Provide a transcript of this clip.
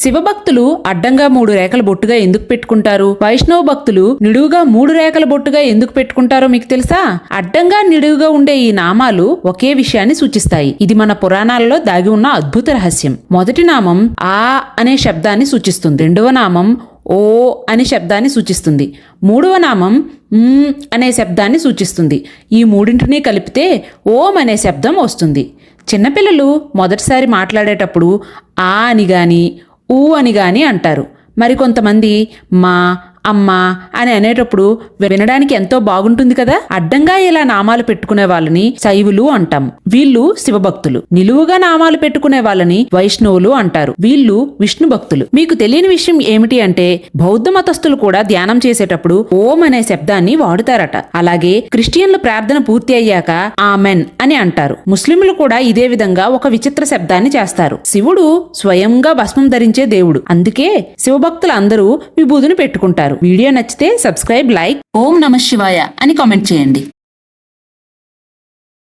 శివభక్తులు అడ్డంగా మూడు రేఖల బొట్టుగా ఎందుకు పెట్టుకుంటారు? వైష్ణవ భక్తులు నిడువుగా మూడు రేఖల బొట్టుగా ఎందుకు పెట్టుకుంటారో మీకు తెలుసా? అడ్డంగా నిడువుగా ఉండే ఈ నామాలు ఒకే విషయాన్ని సూచిస్తాయి. ఇది మన పురాణాలలో దాగి ఉన్న అద్భుత రహస్యం. మొదటి నామం ఆ అనే శబ్దాన్ని సూచిస్తుంది. రెండవ నామం ఓ అనే శబ్దాన్ని సూచిస్తుంది. మూడవ నామం అనే శబ్దాన్ని సూచిస్తుంది. ఈ మూడింటిని కలిపితే ఓం అనే శబ్దం వస్తుంది. చిన్నపిల్లలు మొదటిసారి మాట్లాడేటప్పుడు ఆ అని గాని ఊ అని గాని అంటారు. మరికొంతమంది మా అమ్మ అని అనేటప్పుడు వినడానికి ఎంతో బాగుంటుంది కదా? అడ్డంగా ఇలా నామాలు పెట్టుకునే వాళ్ళని శైవులు అంటాం. వీళ్ళు శివభక్తులు. నిలువుగా నామాలు పెట్టుకునే వాళ్ళని వైష్ణవులు అంటారు. వీళ్ళు విష్ణు భక్తులు. మీకు తెలియని విషయం ఏమిటి అంటే బౌద్ధ మతస్థులు కూడా ధ్యానం చేసేటప్పుడు ఓం అనే శబ్దాన్ని వాడుతారట. అలాగే క్రిస్టియన్లు ప్రార్థన పూర్తి అయ్యాక ఆమెన్ అని అంటారు. ముస్లింలు కూడా ఇదే విధంగా ఒక విచిత్ర శబ్దాన్ని చేస్తారు. శివుడు స్వయంగా భస్మం ధరించే దేవుడు. అందుకే శివభక్తులు అందరూ పెట్టుకుంటారు. వీడియో నచ్చితే సబ్స్క్రైబ్ లైక్ ఓం నమ శివాయ అని కామెంట్ చేయండి.